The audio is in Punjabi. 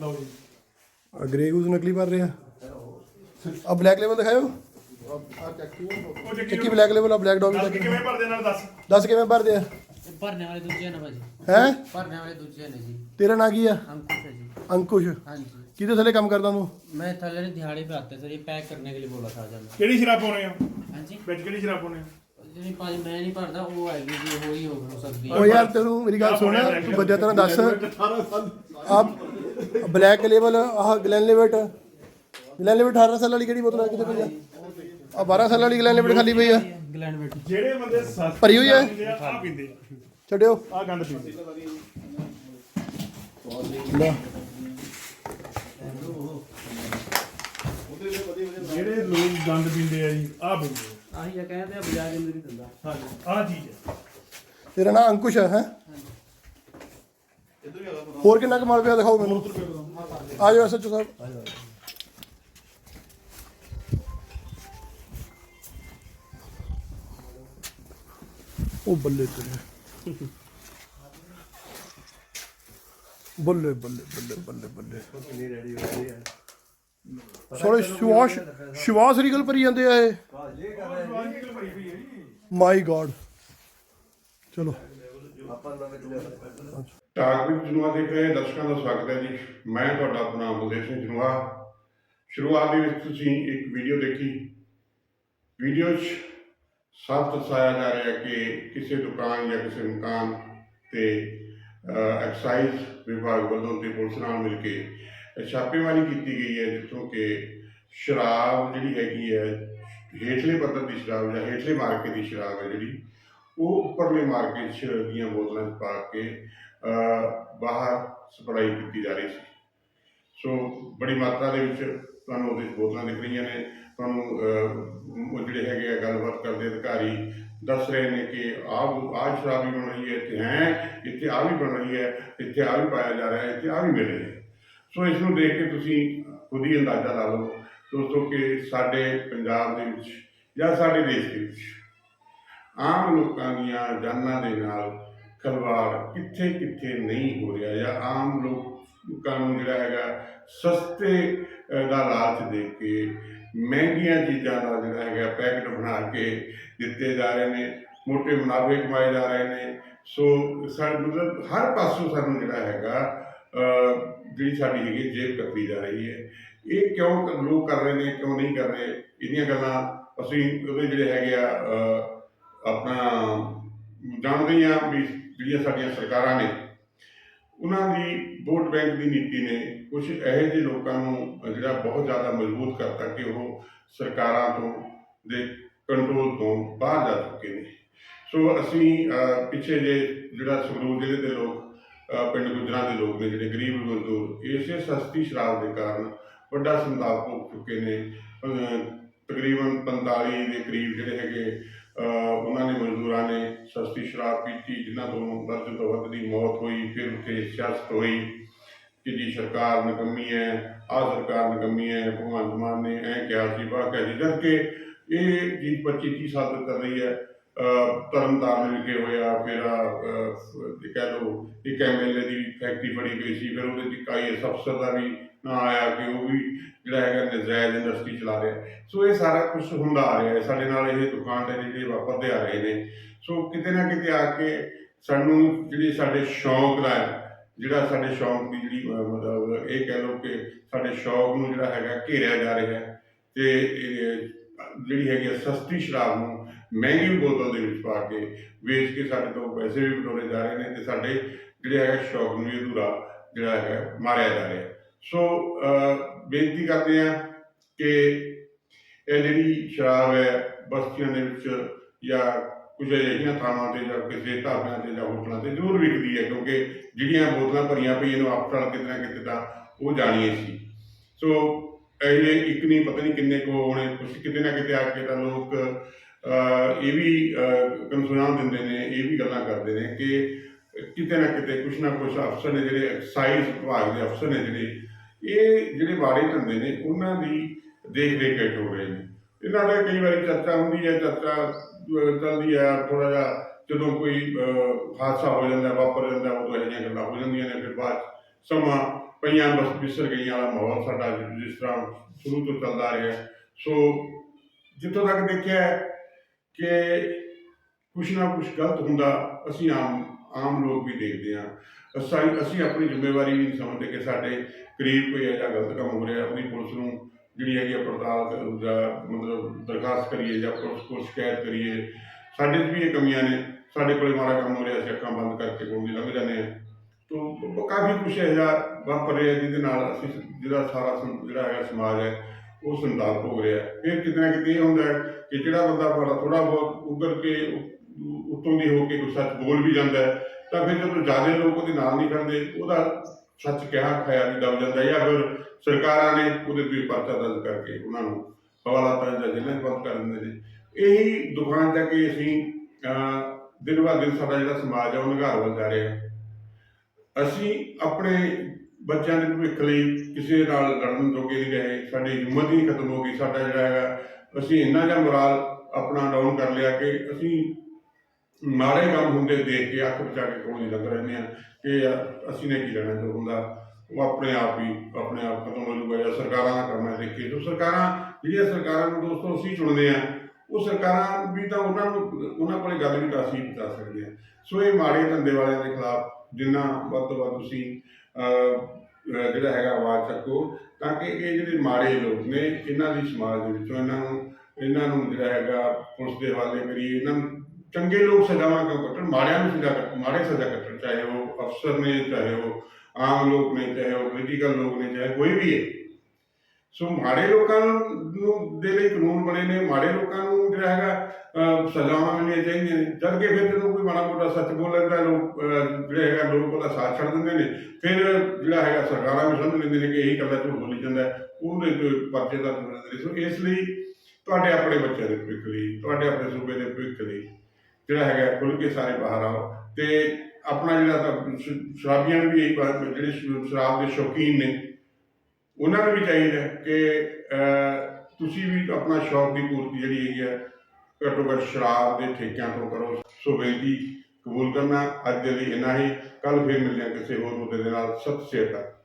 ਲਓ ਜੀ ਆ ਗ੍ਰੇ ਗੂਜ਼ ਨਕਲੀ ਭਰ ਰਿਹਾ ਆ ਬਲੈਕ ਲੈਵਲ ਦਿਖਾਓ ਆ ਚੱਕੀ ਉਹ ਚੱਕੀ ਚੱਕੀ ਬਲੈਕ ਲੈਵਲ ਆ ਬਲੈਕ ਡੌਗ ਦੱਸ ਕੇ ਕਿਵੇਂ ਭਰਦੇ ਨਾਲ ਦੱਸ ਦੱਸ ਕਿਵੇਂ ਭਰਦੇ ਆ ਇਹ ਭਰਨੇ ਵਾਲੇ ਦੂਜੇ ਨੇ ਭਾਜੀ ਹੈ ਭਰਨੇ ਵਾਲੇ ਦੂਜੇ ਨੇ ਜੀ ਤੇਰਾ ਨਾਂ ਕੀ ਆ अंकुश है जी ਅੰਕੁਸ਼ हाँ जी ਕਿਹਦੇ ਥੱਲੇ ਕੰਮ ਕਰਦਾ ਤੂੰ मैं थले दिहाड़ी पे आते सर ये पैक करने के लिए बोला था जब ਕਿਹੜੀ ਸ਼ਰਾਬ ਪਾਉਣੇ ਆ हाँ जी ਵਿੱਚ ਕਿਹੜੀ ਸ਼ਰਾਬ ਪਾਉਣੇ ਆ ਜਿਹੜੀ ਭਾਜੀ ਮੈਂ ਨਹੀਂ ਭਰਦਾ ਉਹ ਆਏਗੀ ਜੀ ਉਹ ਹੀ ਹੋ ਸਕਦੀ ਓ ਯਾਰ ਤੈਨੂੰ ਮੇਰੀ ਗੱਲ ਸੁਣ ਤੂੰ ਬੱਜਾ ਤੈਨੂੰ ਦੱਸ। ਆ ਬਲੈਕ ਲੈਵਲ ਆਹ ਗਲੈਨਲੇਵਟ ਗਲੈਨਲੇਵਟ 18 ਸਾਲ ਵਾਲੀ ਕਿਹੜੀ ਬੋਤਲ ਆ ਕਿਤੇ ਪਈ ਆ? ਆ 12 ਸਾਲ ਵਾਲੀ ਗਲੈਨਲੇਵਟ ਖਾਲੀ ਪਈ ਆ। ਗਲੈਂਡ ਬੇਟ ਜਿਹੜੇ ਬੰਦੇ ਸਸਤੇ ਭਰੀ ਹੋਈ ਹੈ? ਆ ਪੀਂਦੇ ਆ। ਛੱਡਿਓ। ਆਹ ਗੰਦ ਪੀਂਦੇ ਲੈ ਜਿਹੜੇ ਲੋਕ ਗੰਦ ਪੀਂਦੇ ਆ ਜੀ ਆਹ ਪੀਂਦੇ ਆਹੀ ਆ ਕਹਿੰਦੇ ਆ ਬਾਜ਼ਾਰ ਅੰਦਰ ਹੀ ਦਿੰਦਾ। ਆ ਹਾਂਜੀ ਆਹ ਚੀਜ਼ ਹੈ। ਤੇਰਾ ਨਾਂ ਅੰਕੁਸ਼ ਹੈ ਹੈ? ਹੋਰ ਕਿੰਨਾ ਕਮਾਲ ਪਿਆ ਦਿਖਾਓ ਮੈਨੂੰ। ਆ ਜਾਓ ਐਸਐਚਓ ਸਾਹਿਬ। ਆ ਜਾਓ ਉਹ ਬੱਲੇ ਤੇਰੇ। ਬੱਲੇ ਬੱਲੇ ਬੱਲੇ ਬੱਲੇ ਬੱਲੇ। ਸੋਰੇ ਸ਼ਿਵਾਸ਼ ਸ਼ਿਵਾਸ ਰੀਗਲ ਭਰੀ ਜਾਂਦੇ ਆ ਇਹ। ਮਾਈ ਗॉड ਚਲੋ। ਟਾਕ ਵਿੱਚ ਜਨੂਆ ਦੇਖ ਰਹੇ ਦਰਸ਼ਕਾਂ ਦਾ ਸਵਾਗਤ ਹੈ ਜੀ। ਮੈਂ ਤੁਹਾਡਾ ਆਪਣਾ ਬਲਦੇਵ ਸਿੰਘ ਜਨੂਆ। ਸ਼ੁਰੂਆਤ ਦੇ ਵਿੱਚ ਤੁਸੀਂ ਇੱਕ ਵੀਡੀਓ ਦੇਖੀ। ਵੀਡੀਓ 'ਚ ਸਾਫ਼ ਦਰਸਾਇਆ ਜਾ ਰਿਹਾ ਕਿ ਕਿਸੇ ਦੁਕਾਨ ਜਾਂ ਕਿਸੇ ਮਕਾਨ ਤੇ ਐਕਸਾਈਜ਼ ਵਿਭਾਗ ਵੱਲੋਂ ਤੇ ਪੁਲਿਸ ਨਾਲ ਮਿਲ ਕੇ ਛਾਪੇਮਾਰੀ ਕੀਤੀ ਗਈ ਹੈ ਜਿੱਥੋਂ ਕਿ ਸ਼ਰਾਬ ਜਿਹੜੀ ਹੈਗੀ ਹੈ, ਹੇਠਲੇ ਪੱਧਰ ਦੀ ਸ਼ਰਾਬ ਜਾਂ ਹੇਠਲੇ ਮਾਰਕੇ ਦੀ ਸ਼ਰਾਬ ਹੈ ਜਿਹੜੀ, ਉਹ ਉੱਪਰਲੇ ਮਾਰਕੇ 'ਚ ਦੀਆਂ ਬੋਤਲਾਂ 'ਚ ਪਾ ਕੇ ਬਾਹਰ ਸਪਲਾਈ ਕੀਤੀ ਜਾ ਰਹੀ ਸੀ। ਸੋ ਬੜੀ ਮਾਤਰਾ ਦੇ ਵਿੱਚ ਤੁਹਾਨੂੰ ਉਹਦੇ 'ਚ ਬੋਤਲਾਂ ਦਿਖ ਰਹੀਆਂ ਨੇ। ਤੁਹਾਨੂੰ ਉਹ ਜਿਹੜੇ ਹੈਗੇ ਆ ਗੱਲਬਾਤ ਕਰਦੇ ਅਧਿਕਾਰੀ ਦੱਸ ਰਹੇ ਨੇ ਕਿ ਆਹ ਆਹ ਸ਼ਰਾਬ ਵੀ ਬਣ ਰਹੀ ਹੈ, ਇੱਥੇ ਹੈ, ਇੱਥੇ ਆਹ ਵੀ ਬਣ ਰਹੀ ਹੈ, ਇੱਥੇ ਆਹ ਵੀ ਪਾਇਆ ਜਾ ਰਿਹਾ ਹੈ, ਇੱਥੇ ਆਹ ਵੀ ਮਿਲ ਰਿਹਾ ਹੈ। ਸੋ ਇਸ ਨੂੰ ਦੇਖ ਕੇ ਤੁਸੀਂ ਖੁਦ ਹੀ ਅੰਦਾਜ਼ਾ ਲਾ ਲਓ ਦੋਸਤੋ ਕਿ ਸਾਡੇ ਪੰਜਾਬ ਦੇ ਵਿੱਚ ਜਾਂ ਸਾਡੇ ਦੇਸ਼ ਦੇ ਵਿੱਚ ਆਮ ਲੋਕਾਂ ਦੀਆਂ ਜਾਨਾਂ ਦੇ ਨਾਲ ਖਲਵਾੜ ਕਿੱਥੇ ਕਿੱਥੇ ਨਹੀਂ ਹੋ ਰਿਹਾ ਜਾਂ ਆਮ ਲੋਕਾਂ ਨੂੰ ਜਿਹੜਾ ਹੈਗਾ ਸਸਤੇ ਦਾ ਲਾਲਚ ਦੇ ਕੇ ਮਹਿੰਗੀਆਂ ਚੀਜ਼ਾਂ ਦਾ ਜਿਹੜਾ ਹੈਗਾ ਪੈਕਟ ਬਣਾ ਕੇ ਦਿੱਤੇ ਜਾ ਰਹੇ ਨੇ, ਮੋਟੇ ਮੁਨਾਫੇ ਕਮਾਏ ਜਾ ਰਹੇ ਨੇ। ਸੋ ਸਾਡੇ ਮਤਲਬ ਹਰ ਪਾਸੋਂ ਸਾਨੂੰ ਜਿਹੜਾ ਹੈਗਾ ਜਿਹੜੀ ਸਾਡੀ ਹੈਗੀ ਜੇਬ ਕੱਤੀ ਜਾ ਰਹੀ ਹੈ। ਇਹ ਕਿਉਂ ਕ- ਲੋਕ ਕਰ ਰਹੇ ਨੇ, ਕਿਉਂ ਨਹੀਂ ਕਰ ਰਹੇ? ਇਹਦੀਆਂ ਗੱਲਾਂ ਅਸੀਂ ਉਹਦੇ ਜਿਹੜੇ ਹੈਗੇ ਆ ਆਪਣਾ ਜਾਣਦੇ ਹੀ ਹਾਂ ਵੀ ਜਿਹੜੀਆਂ ਸਾਡੀਆਂ ਸਰਕਾਰਾਂ ਨੇ, ਉਹਨਾਂ ਦੀ ਵੋਟ ਬੈਂਕ ਦੀ ਨੀਤੀ ਨੇ ਕੁਝ ਇਹੋ ਜਿਹੇ ਲੋਕਾਂ ਨੂੰ ਜਿਹੜਾ ਬਹੁਤ ਜ਼ਿਆਦਾ ਮਜ਼ਬੂਤ ਕਰਤਾ ਕਿ ਉਹ ਸਰਕਾਰਾਂ ਤੋਂ ਦੇ ਕੰਟਰੋਲ ਤੋਂ ਬਾਹਰ ਜਾ ਚੁੱਕੇ ਨੇ। ਸੋ ਅਸੀਂ ਪਿੱਛੇ ਜੇ ਜਿਹੜਾ ਸੰਗਰੂਰ ਜ਼ਿਲ੍ਹੇ ਦੇ ਲੋਕ ਪਿੰਡ ਗੁਜਰਾਂ ਦੇ ਲੋਕ ਨੇ ਜਿਹੜੇ ਗਰੀਬ ਮਜ਼ਦੂਰ, ਇਸੇ ਸਸਤੀ ਸ਼ਰਾਬ ਦੇ ਕਾਰਨ ਵੱਡਾ ਸੰਤਾਪ ਭੋਗ ਚੁੱਕੇ ਨੇ। ਤਕਰੀਬਨ 45 ਦੇ ਕਰੀਬ ਜਿਹੜੇ ਹੈਗੇ ਉਹਨਾਂ ਨੇ ਮਜ਼ਦੂਰਾਂ ਨੇ ਸਸਤੀ ਸ਼ਰਾਬ ਪੀਤੀ, ਜਿਨ੍ਹਾਂ ਤੋਂ ਦਰਜਨ ਤੋਂ ਵੱਧ ਦੀ ਮੌਤ ਹੋਈ, ਫਿਰ ਉੱਥੇ ਸਿਆਸਤ ਹੋਈ ਕਿ ਜੀ ਸਰਕਾਰ ਨਿਕੰਮੀ ਹੈ, ਆਹ ਸਰਕਾਰ ਨਿਕੰਮੀ ਹੈ, ਭਗਵੰਤ ਮਾਨ ਨੇ ਐ ਕਿਹਾ ਸੀ, ਵਾਹ ਕਹਿ ਸੀ, ਜਦ ਕਿ ਇਹ ਜੀ 25 30 ਸਾਲ ਤੋਂ ਕਰ ਰਹੀ ਹੈ ਤਰਨਤਾਰਨ ਵਿਖੇ ਹੋਇਆ ਫਿਰ ਆਹ, ਅਹ, ਇਹ ਕਹਿ ਲਓ ਇੱਕ ਐਮਐਲਏ ਦੀ ਫੈਕਟਰੀ ਫੜੀ ਗਈ ਸੀ ਫਿਰ ਉਹਦੇ ਚ ਕਾਈ ਅਫਸਰ ਦਾ ਵੀ ਨਾ ਆਇਆ ਕਿ ਉਹ ਵੀ ਜਿਹੜਾ ਹੈਗਾ ਨਜਾਇਜ਼ ਇੰਡਸਟਰੀ ਚਲਾ ਰਿਹਾ। ਸੋ ਇਹ ਸਾਰਾ ਕੁਝ ਹੁੰਦਾ ਆ ਰਿਹਾ ਹੈ ਸਾਡੇ ਨਾਲ ਇਹ ਦੁਕਾਨ ਦੁਕਾਨਦਾਰ ਜਿਹੜੇ ਵਾਪਰਦੇ ਆ ਰਹੇ ਨੇ। ਸੋ ਕਿਤੇ ਨਾ ਕਿਤੇ ਆ ਕੇ ਸਾਨੂੰ ਜਿਹੜੀ ਸਾਡੇ ਸ਼ੌਂਕ ਦਾ ਜਿਹੜਾ ਸਾਡੇ ਸ਼ੌਂਕ ਦੀ ਜਿਹੜੀ ਮਤਲਬ ਇਹ ਕਹਿ ਲਓ ਕਿ ਸਾਡੇ ਸ਼ੌਂਕ ਨੂੰ ਜਿਹੜਾ ਹੈਗਾ ਘੇਰਿਆ ਜਾ ਰਿਹਾ ਹੈ ਤੇ ਜਿਹੜੀ ਹੈਗੀ ਆ ਸਸਤੀ ਸ਼ਰਾਬ ਨੂੰ ਮਹਿੰਗੀ ਬੋਤਲ ਦੇ ਵਿੱਚ ਪਾ ਕੇ, ਵੇਚ ਕੇ ਸਾਡੇ ਤੋਂ ਪੈਸੇ ਵੀ ਬਟੋਰੇ ਜਾ ਰਹੇ ਨੇ ਤੇ ਸਾਡੇ ਜਿਹੜੇ ਹੈਗਾ ਸ਼ੌਕ ਨੂੰ ਵੀ ਅਧੂਰਾ ਜਿਹੜਾ ਹੈਗਾ ਮਾਰਿਆ ਜਾ ਰਿਹਾ। ਸੋ ਬੇਨਤੀ ਕਰਦੇ ਆ ਕਿ ਇਹ ਜਿਹੜੀ ਸ਼ਰਾਬ ਹੈ, ਬਸਤੀਆਂ ਦੇ ਵਿੱਚ ਜਾਂ ਕੁਝ ਅਜਿਹੀਆਂ ਥਾਵਾਂ ਤੇ ਜਾਂ ਕਿਸੇ ਢਾਬਿਆਂ ਤੇ ਜਾਂ ਹੋਟਲਾਂ ਤੇ ਜ਼ਰੂਰ ਵਿਕਦੀ ਹੈ, ਕਿਉਂਕਿ ਜਿਹੜੀਆਂ ਬੋਤਲਾਂ ਭਰੀਆਂ ਪਈਆਂ ਨੇ ਆਫਟਰ ਕਿਤੇ ਨਾ ਕਿਤੇ ਤਾਂ ਉਹ ਜਾਣੀਏ ਸੀ। ਸੋ ਇਹ ਇੱਕ ਨਹੀਂ, ਪਤਾ ਨਹੀਂ ਕਿੰਨੇ ਕੋ ਹੋਣੇ ਕੁਝ ਕਿਤੇ ਨਾ ਕਿਤੇ ਆ ਕੇ ਤਾਂ ਲੋਕ ਇਹ ਵੀ ਕਨਸੂਲਾਂ ਦਿੰਦੇ ਨੇ, ਇਹ ਵੀ ਗੱਲਾਂ ਕਰਦੇ ਨੇ ਕਿ ਕਿਤੇ ਨਾ ਕਿਤੇ ਕੁਛ ਨਾ ਕੁਛ ਅਫਸਰ ਨੇ ਜਿਹੜੇ ਐਕਸਾਈਜ਼ ਵਿਭਾਗ ਦੇ ਅਫਸਰ ਨੇ ਜਿਹੜੇ, ਇਹ ਜਿਹੜੇ ਬਾੜੇ ਧੰਦੇ ਨੇ, ਉਹਨਾਂ ਦੀ ਦੇਖ ਰੇਖ ਹੇਠ ਹੋ ਰਹੇ ਨੇ। ਇਹਨਾਂ ਦੇ ਕਈ ਵਾਰੀ ਚਰਚਾ ਹੁੰਦੀ ਹੈ, ਚਰਚਾ ਚੱਲਦੀ ਹੈ ਥੋੜਾ ਜਿਹਾ ਜਦੋਂ ਕੋਈ ਹਾਦਸਾ ਹੋ ਜਾਂਦਾ, ਵਾਪਰ ਜਾਂਦਾ, ਉਦੋਂ ਇਹੋ ਜਿਹੀਆਂ ਗੱਲਾਂ ਹੋ ਜਾਂਦੀਆਂ ਨੇ, ਫਿਰ ਬਾਅਦ 'ਚ ਸਮਾਂ ਪਈਆਂ ਬਸ ਵਿਸਰ ਗਈਆਂ ਵਾਲਾ ਮਾਹੌਲ ਸਾਡਾ ਜਿਸ ਤਰ੍ਹਾਂ ਸ਼ੁਰੂ ਤੋਂ ਚੱਲਦਾ ਰਿਹਾ। ਸੋ ਜਿੱਥੋਂ ਤੱਕ ਦੇਖਿਆ ਕਿ ਕੁਛ ਨਾ ਕੁਛ ਗਲਤ ਹੁੰਦਾ, ਅਸੀਂ ਆਮ ਆਮ ਲੋਕ ਵੀ ਦੇਖਦੇ ਹਾਂ। ਅਸੀਂ ਅਸੀਂ ਆਪਣੀ ਜ਼ਿੰਮੇਵਾਰੀ ਵੀ ਨਹੀਂ ਸਮਝਦੇ ਕਿ ਸਾਡੇ ਕਰੀਬ ਕੋਈ ਅਜਿਹਾ ਗਲਤ ਕੰਮ ਹੋ ਰਿਹਾ ਉਹਦੀ ਪੁਲਿਸ ਨੂੰ ਜਿਹੜੀ ਹੈਗੀ ਆ ਪੜਤਾਲ ਕਰ- ਜਾਂ ਮਤਲਬ ਦਰਖਾਸਤ ਕਰੀਏ ਜਾਂ ਪੁਲਿਸ ਕੋਲ ਸ਼ਿਕਾਇਤ ਕਰੀਏ। ਸਾਡੇ 'ਚ ਵੀ ਇਹ ਕਮੀਆਂ ਨੇ, ਸਾਡੇ ਕੋਲੇ ਮਾੜਾ ਕੰਮ ਹੋ ਰਿਹਾ, ਅਸੀਂ ਅੱਖਾਂ ਬੰਦ ਕਰਕੇ ਕੋਲ ਦੀ ਲੰਘ ਜਾਂਦੇ ਹਾਂ। ਤੋ ਕਾਫੀ ਕੁਛ ਇਹੋ ਜਿਹਾ ਵਾਪਰ ਰਿਹਾ ਜਿਹਦੇ ਨਾਲ ਅਸੀਂ ਜਿਹੜਾ ਸਾਰਾ ਸਮ- ਜਿਹੜਾ ਹੈਗਾ ਸਮਾਜ ਹੈ ਉਹ ਸੰਤਾਪ ਹੋ ਰਿਹਾ। ਫਿਰ ਕਿਤੇ ਨਾ ਕਿਤੇ ਇਹ ਹੁੰਦਾ ਕਿ ਜਿਹੜਾ ਬੰਦਾ ਬੜਾ ਥੋੜਾ ਬਹੁਤ ਉੱਗਰ ਕੇ ਉ- ਦੀ ਹੋ ਕੇ ਕੋਈ ਸੱਚ ਬੋਲ ਵੀ ਜਾਂਦਾ ਤਾਂ ਫਿਰ ਜਦੋਂ ਜ਼ਿਆਦਾ ਲੋਕ ਉਹਦੇ ਨਾਲ ਨਹੀਂ ਖੜਦੇ ਉਹਦਾ ਸੱਚ ਕਿਹਾ ਖਾਇਆ ਵੀ ਦਬ ਜਾਂਦਾ ਜਾਂ ਫਿਰ ਸਰਕਾਰਾਂ ਨੇ ਉਹਦੇ ਤੇ ਪਰਚਾ ਦਰਜ ਕਰਕੇ ਉਹਨਾਂ ਨੂੰ ਹਵਾਲਾਤਾਂ ਜਾਂ ਜੇਲ੍ਹਾਂ 'ਚ ਬੰਦ ਕਰ ਦਿੰਦੇ ਨੇ। ਇਹੀ ਦੁਕਾਨ ਜਾ ਕੇ ਅਸੀਂ ਅਹ, ਦਿਨ ਬਾ ਦਿਨ ਸਾਡਾ ਜਿਹੜਾ ਸਮਾਜ ਆ ਉਹ ਨਿਘਾਰ ਵੱਲ ਜਾ ਰਿਹਾ। ਅਸੀਂ ਆਪਣੇ ਬੱਚਿਆਂ ਦੇ ਭਵਿੱਖ ਲਈ ਕਿਸੇ ਨਾਲ ਲੜਨ ਜੋਗੇ ਨਹੀਂ ਰਹੇ, ਸਾਡੀ ਹਿੰਮਤ ਹੀ ਖਤਮ ਹੋ ਗਈ, ਸਾਡਾ ਜਿਹੜਾ ਹੈਗਾ, ਅਸੀਂ ਇੰਨਾ ਜਿਹਾ ਮੋਰਾਲ ਆਪਣਾ ਡਾਊਨ ਕਰ ਲਿਆ ਕਿ ਅਸੀਂ ਮਾੜੇ ਕੰਮ ਹੁੰਦੇ ਦੇਖ ਕੇ ਅੱਖ ਬਚਾ ਕੇ ਕੋਲ ਨਹੀਂ ਲੱਗ ਰਹਿੰਦੇ ਆ ਕਿ ਯਾਰ ਅਸੀਂ ਨੇ ਕੀ ਲੈਣਾ, ਜੋ ਹੁੰਦਾ ਉਹ ਆਪਣੇ ਆਪ ਹੀ, ਆਪਣੇ ਆਪ ਖਤਮ ਹੋ ਜੂਗਾ ਜਾਂ ਸਰਕਾਰਾਂ ਦਾ ਕੰਮ ਹੈ ਦੇਖੀਏ। ਜੋ ਸਰਕਾਰਾਂ, ਜਿਹੜੀਆਂ ਸਰਕਾਰਾਂ ਨੂੰ ਦੋਸਤੋ ਅਸੀਂ ਚੁਣਦੇ ਆ ਉਹ ਸਰਕਾਰਾਂ ਵੀ ਤਾਂ ਉਹਨਾਂ ਨੂੰ, ਉਹਨਾਂ ਕੋਲੇ ਗੱਲ ਵੀ ਤਾਂ ਅਸੀਂ ਪਹੁੰਚਾ ਸਕਦੇ ਆ ਸੋ ਇਹ ਮਾੜੇ ਧੰਦੇ ਵਾਲਿਆਂ ਦੇ ਖਿਲਾਫ ਜਿੰਨਾ ਵੱਧ ਤੋਂ ਵੱਧ ਤੁਸੀਂ ਜਿਹੜਾ ਹੈਗਾ ਆਵਾਜ਼ ਚੱਕੋ, ਤਾਂ ਕਿ ਇਹ ਜਿਹੜੇ ਮਾੜੇ ਲੋਕ ਨੇ, ਇਹਨਾਂ ਦੀ ਸਮਾਜ ਦੇ ਵਿੱਚੋਂ ਇਹਨਾਂ ਨੂੰ ਇਹਨਾਂ ਨੂੰ ਜਿਹੜਾ ਹੈਗਾ ਪੁਲਿਸ ਦੇ ਹਵਾਲੇ ਕਰੀਏ, ਇਹਨਾਂ ਨੂੰ ਚੰਗੇ ਲੋਕ ਸਜ਼ਾਵਾਂ ਕਿਉਂ ਕੱਟਣ? ਮਾੜਿਆਂ ਨੂੰ ਸਜ਼ਾ ਕੱਟ, ਮਾੜੇ ਸਜ਼ਾ ਕੱਟਣ, ਚਾਹੇ ਉਹ ਅਫਸਰ ਨੇ, ਚਾਹੇ ਉਹ ਆਮ ਲੋਕ ਨੇ, ਚਾਹੇ ਉਹ ਪੋਲੀਟੀਕਲ ਲੋਕ ਨੇ, ਚਾਹੇ ਕੋਈ ਵੀ ਹੈ। ਸੋ ਮਾੜੇ ਲੋਕਾਂ ਨੂੰ ਦੇ ਲਈ ਕਾਨੂੰਨ ਬਣੇ ਨੇ ਮਾੜੇ ਲੋਕਾਂ ਨੂੰ ਜਿਹੜਾ ਹੈਗਾ ਸਜ਼ਾਵਾਂ ਮਿਲਣੀਆਂ ਚਾਹੀਦੀਆਂ ਨੇ। ਜਦ ਕਿ ਫਿਰ ਜਦੋਂ ਕੋਈ ਮਾੜਾ ਮੋਟਾ ਸੱਚ ਬੋਲ ਲੈਂਦਾ ਲੋਕ ਅਹ, ਜਿਹੜੇ ਹੈਗਾ ਲੋਕ ਉਹਦਾ ਸਾਥ ਛੱਡ ਦਿੰਦੇ ਨੇ। ਫਿਰ ਜਿਹੜਾ ਹੈਗਾ ਸਰਕਾਰਾਂ ਵੀ ਸਮਝ ਲੈਂਦੇ ਨੇ ਕਿ ਇਹੀ ਕੱਲਾ ਝੂਠ ਬੋਲੀ ਜਾਂਦਾ ਉਹਦੇ ਤੇ ਪਰਚੇ ਦਾ ਦਿੰਦੇ ਨੇ। ਸੋ ਇਸ ਲਈ ਤੁਹਾਡੇ ਆਪਣੇ ਬੱਚਿਆਂ ਦੇ ਭਵਿੱਖ ਲਈ ਤੁਹਾਡੇ ਆਪਣੇ ਸੂਬੇ ਦੇ ਭਵਿੱਖ ਲਈ ਜਿਹੜਾ ਹੈਗਾ ਖੁੱਲ ਕੇ ਸਾਰੇ ਬਾਹਰ ਆਓ ਤੇ ਆਪਣਾ ਜਿਹੜਾ ਸ਼ਰਾਬੀਆਂ ਨੂੰ ਵੀ ਇਹ ਜਿਹੜੇ ਸ਼ਰਾਬ ਦੇ ਸ਼ੌਕੀਨ ਨੇ ਉਹਨਾਂ ਨੂੰ ਵੀ ਚਾਹੀਦਾ ਕਿ ਤੁਸੀਂ ਵੀ ਆਪਣਾ ਸ਼ੌਕ ਦੀ ਪੂਰਤੀ ਜਿਹੜੀ ਹੈਗੀ ਹੈ ਘੱਟੋ ਘੱਟ ਸ਼ਰਾਬ ਦੇ ਠੇਕਿਆਂ ਤੋਂ ਕਰੋ। ਸੋ ਬੇਨਤੀ ਕਬੂਲ ਕਰਨਾ, ਅੱਜ ਦੇ ਲਈ ਇੰਨਾ ਹੀ। ਕੱਲ ਫਿਰ ਮਿਲਦੇ ਹਾਂ ਕਿਸੇ ਹੋਰ ਮੁੱਦੇ ਦੇ ਨਾਲ। ਸਤਿ ਸ਼੍ਰੀ ਅਕਾਲ।